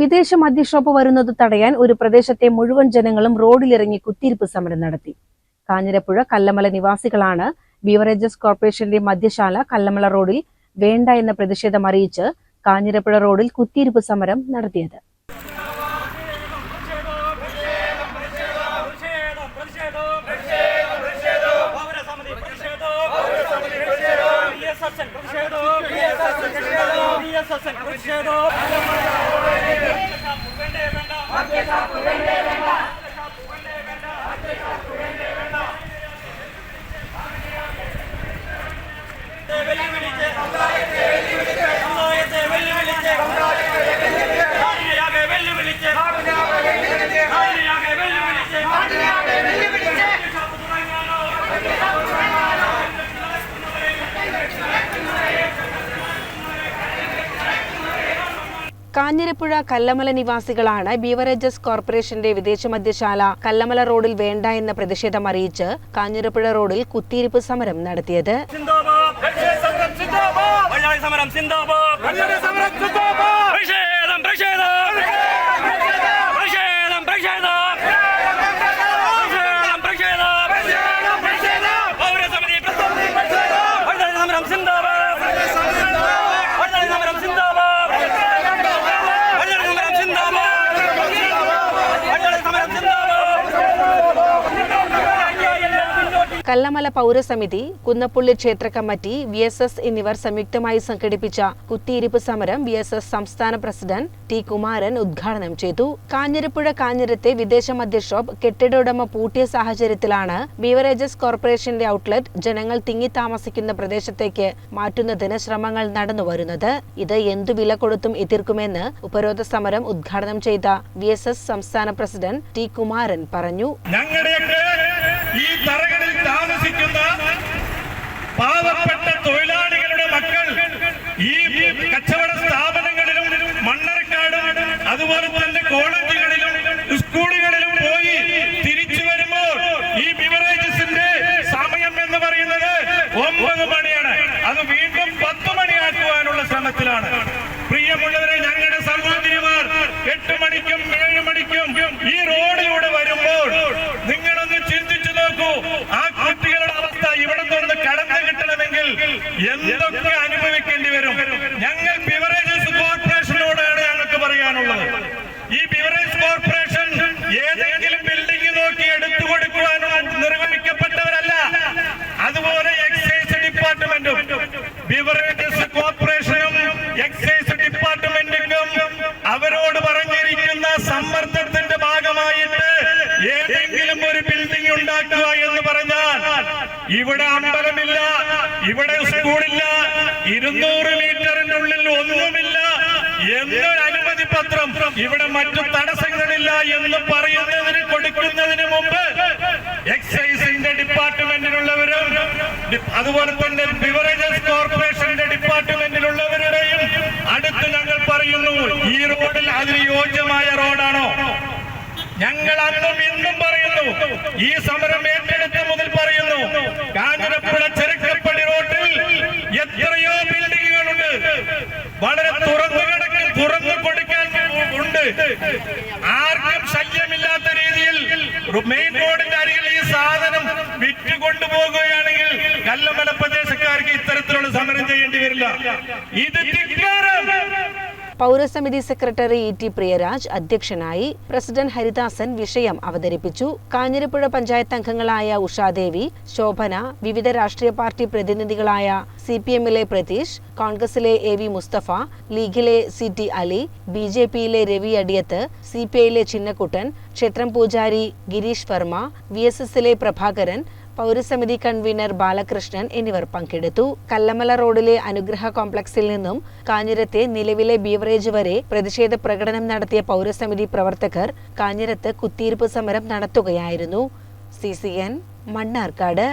വിദേശ മദ്യഷോപ്പ് വരുന്നത് തടയാൻ ഒരു പ്രദേശത്തെ മുഴുവൻ ജനങ്ങളും റോഡിലിറങ്ങി കുത്തിയിരിപ്പ് സമരം നടത്തി. കാഞ്ഞിരപ്പുഴ കല്ലമല നിവാസികളാണ് ബീവറേജസ് കോർപ്പറേഷന്റെ മദ്യശാല കല്ലമല റോഡിൽ വേണ്ട എന്ന പ്രതിഷേധം അറിയിച്ച് കാഞ്ഞിരപ്പുഴ റോഡിൽ കുത്തിയിരിപ്പ് സമരം നടത്തിയത് പ്രതിഷേധം പ്രതിഷേധം പ്രതിഷേധം പൗരസമിതി പ്രതിഷേധം BSSN പ്രതിഷേധം കാഞ്ഞിരപ്പുഴ കല്ലമല നിവാസികളാണ് ബീവറേജസ് കോർപ്പറേഷന്റെ വിദേശ മദ്യശാല കല്ലമല റോഡിൽ വേണ്ട എന്ന പ്രതിഷേധം അറിയിച്ച് കാഞ്ഞിരപ്പുഴ റോഡിൽ കുത്തിയിരിപ്പ് സമരം നടത്തിയത്. സമരം സിന്ദാബാദ് വഴിയാളി സമരം സിന്ദാബാദ് സമരം സിന്ദാബാദ് പ്രതിഷേധം പ്രതിഷേധം പ്രതിഷേധം പ്രതിഷേധം പ്രതിഷേധം പ്രതിഷേധം പൗരസമിതി വഴിയാളി സമരം സിന്ദാബാദ് വഴിയാളി സമരം സിന്ദാബാദ് വഴിയാളി സമരം സിന്ദാബാദ് വഴിയാളി സമരം സിന്ദാബാദ് കല്ലമല പൗരസമിതി കുന്നപ്പുള്ളി ക്ഷേത്ര കമ്മിറ്റി വി എസ് എസ് എന്നിവർ സംയുക്തമായി സംഘടിപ്പിച്ച കുത്തിയിരിപ്പ് സമരം വി എസ് എസ് സംസ്ഥാന പ്രസിഡന്റ് ടി കുമാരൻ ഉദ്ഘാടനം ചെയ്തു. കാഞ്ഞിരപ്പുഴ കാഞ്ഞിരത്തെ വിദേശ മദ്യ ഷോപ്പ് കെട്ടിട ഉടമ പൂട്ടിയ സാഹചര്യത്തിലാണ് ബീവറേജസ് കോർപ്പറേഷന്റെ ഔട്ട്ലെറ്റ് ജനങ്ങൾ തിങ്ങി താമസിക്കുന്ന പ്രദേശത്തേക്ക് മാറ്റുന്നതിന് ശ്രമങ്ങൾ നടന്നു വരുന്നത്. ഇത് എന്തു വില കൊടുത്തും എതിർക്കുമെന്ന് ഉപരോധ സമരം ഉദ്ഘാടനം ചെയ്ത വി സംസ്ഥാന പ്രസിഡന്റ് ടി കുമാരൻ പറഞ്ഞു. ഈ താമസിക്കുന്ന പാവപ്പെട്ട തൊഴിലാളികളുടെ മക്കൾ ഈ കച്ചവട സ്ഥാപനങ്ങളിലും മണ്ണറക്കാടും അതുപോലെ തന്നെ കോളേജുകളിലും സ്കൂളുകളിലും പോയി തിരിച്ചു വരുമ്പോൾ ഈ ബിവറേജസിന്റെ സമയം എന്ന് പറയുന്നത് ഒമ്പത് മണിയാണ്. അത് വീണ്ടും പത്ത് മണിയാക്കുവാനുള്ള ശ്രമത്തിലാണ്. പ്രിയമുള്ളവരെ ഞങ്ങളുടെ സഹോദരിമാർ എട്ട് മണിക്കും ഏഴ് മണിക്കും ഈ റോഡിലൂടെ വരുമ്പോൾ നിങ്ങളൊന്ന് ചിന്തിച്ചു നോക്കൂ ആ കുട്ടികളുടെ അവസ്ഥ ഇവിടെ നിന്ന് കടന്നു കിട്ടണമെങ്കിൽ എന്തൊക്കെ അനുഭവിക്കേണ്ടി വരും? ഞങ്ങൾ ബിവറേജസ് കോർപ്പറേഷനോടാണ് ഞങ്ങൾക്ക് പറയാനുള്ളത്. ഈ ബിവറേജ് കോർപ്പറേഷൻ ഏതെങ്കിലും ബിൽഡിംഗ് നോക്കി എടുത്തു കൊടുക്കുവാനോ നിർവഹിക്കപ്പെട്ടവരല്ല അതുപോലെ എക്സൈസ് ഡിപ്പാർട്ട്മെന്റും ബിവറേജസ് കോർപ്പറേഷനും എക്സൈസ് ഡിപ്പാർട്ട്മെന്റിനും അവരോട് പറഞ്ഞിരിക്കുന്ന സമ്മർദ്ദത്തിന്റെ ഭാഗമായിട്ട് ഏതെങ്കിലും ഒരു ബിൽഡിംഗ് ഉണ്ടാക്കുക എന്ന് പറഞ്ഞാൽ ഇവിടെ അമ്പലമില്ല. ഇവിടെ സ്കൂളില്ല. ഇരുന്നൂറ് മീറ്ററിന്റെ ഉള്ളിൽ ഒന്നുമില്ല. എന്നൊരു അനുമതി പത്രം ഇവിടെ മറ്റു തടസ്സങ്ങളില്ല എന്ന് പറയുന്നതിന് കൊടുക്കുന്നതിന് മുമ്പ് എക്സൈസിന്റെ ഡിപ്പാർട്ട്മെന്റിലുള്ളവരും അതുപോലെ തന്നെ ബിവറേജസ് കോർപ്പറേഷന്റെ ഡിപ്പാർട്ട്മെന്റിലുള്ളവരുടെയും അടുത്ത് ഞങ്ങൾ പറയുന്നു ഈ റോഡിൽ അതിന് യോജ്യമായ റോഡാണോ? ഞങ്ങൾ അന്നും ഇന്നും പറയുന്നു ഈ സമരം ഏറ്റെടുത്ത മുതൽ പറയുന്നു ആർക്കും ശല്യമില്ലാത്ത രീതിയിൽ മെയിൻ റോഡിന്റെ അരികിൽ ഈ സാധനം വിറ്റ് കൊണ്ടുപോകുകയാണെങ്കിൽ കല്ലമല പ്രദേശക്കാർക്ക് ഇത്തരത്തിലുള്ള സമരം ചെയ്യേണ്ടി വരില്ല. ഇത് പൗരസമിതി സെക്രട്ടറി ഇ ടി പ്രിയരാജ് അധ്യക്ഷനായി പ്രസിഡന്റ് ഹരിദാസൻ വിഷയം അവതരിപ്പിച്ചു. കാഞ്ഞിരപ്പുഴ പഞ്ചായത്ത് അംഗങ്ങളായ ഉഷാദേവി ശോഭന വിവിധ രാഷ്ട്രീയ പാർട്ടി പ്രതിനിധികളായ സി പി എമ്മിലെ പ്രതീഷ് കോൺഗ്രസിലെ എ വി മുസ്തഫ ലീഗിലെ C T Ali B J പിയിലെ രവി അടിയത്ത് സി പി ഐയിലെ ചിന്നക്കുട്ടൻ ക്ഷേത്രം പൂജാരി ഗിരീഷ് വർമ്മ വി എസ് എസിലെ പ്രഭാകരൻ പൗരസമിതി കൺവീനർ ബാലകൃഷ്ണൻ എന്നിവർ പങ്കെടുത്തു. കല്ലമല റോഡിലെ അനുഗ്രഹ കോംപ്ലക്സിൽ നിന്നും കാഞ്ഞിരത്തെ നിലവിലെ ബീവറേജ് വരെ പ്രതിഷേധ പ്രകടനം നടത്തിയ പൗരസമിതി പ്രവർത്തകർ കാഞ്ഞിരത്ത് കുത്തിയിരിപ്പ് സമരം നടത്തുകയായിരുന്നു. C C N Mannarkkad.